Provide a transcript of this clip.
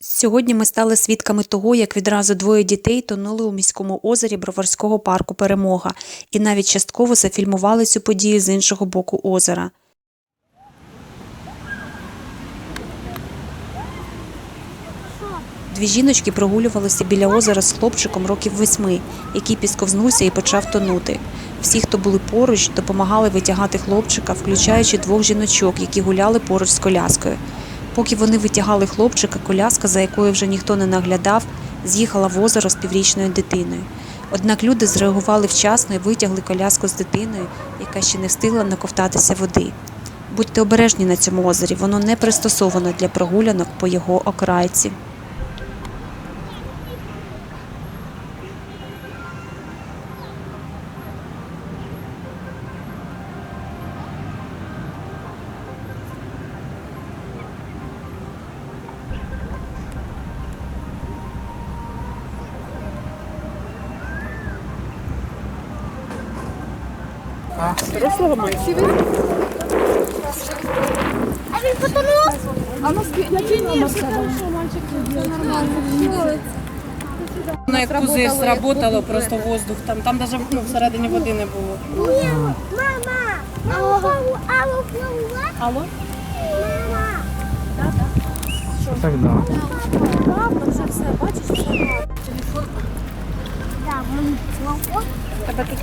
Сьогодні ми стали свідками того, як відразу двоє дітей тонули у міському озері Броварського парку Перемога і навіть частково зафільмували цю подію з іншого боку озера. Дві жіночки прогулювалися біля озера з хлопчиком років восьми, який пісковзнувся і почав тонути. Всі, хто були поруч, допомагали витягати хлопчика, включаючи двох жіночок, які гуляли поруч з коляскою. Поки вони витягали хлопчика, коляска, за якою вже ніхто не наглядав, з'їхала в озеро з піврічною дитиною. Однак люди зреагували вчасно і витягли коляску з дитиною, яка ще не встигла наковтатися води. Будьте обережні на цьому озері, воно не пристосовано для прогулянок по його окрайці. А він потонув? Воно як пузир сработало, просто воздух там. Там навіть ну, всередині води не було. Ні, мама. Алло, алло, алло, Алло? мама. Так, да. Да, мені телефон. Тебе тут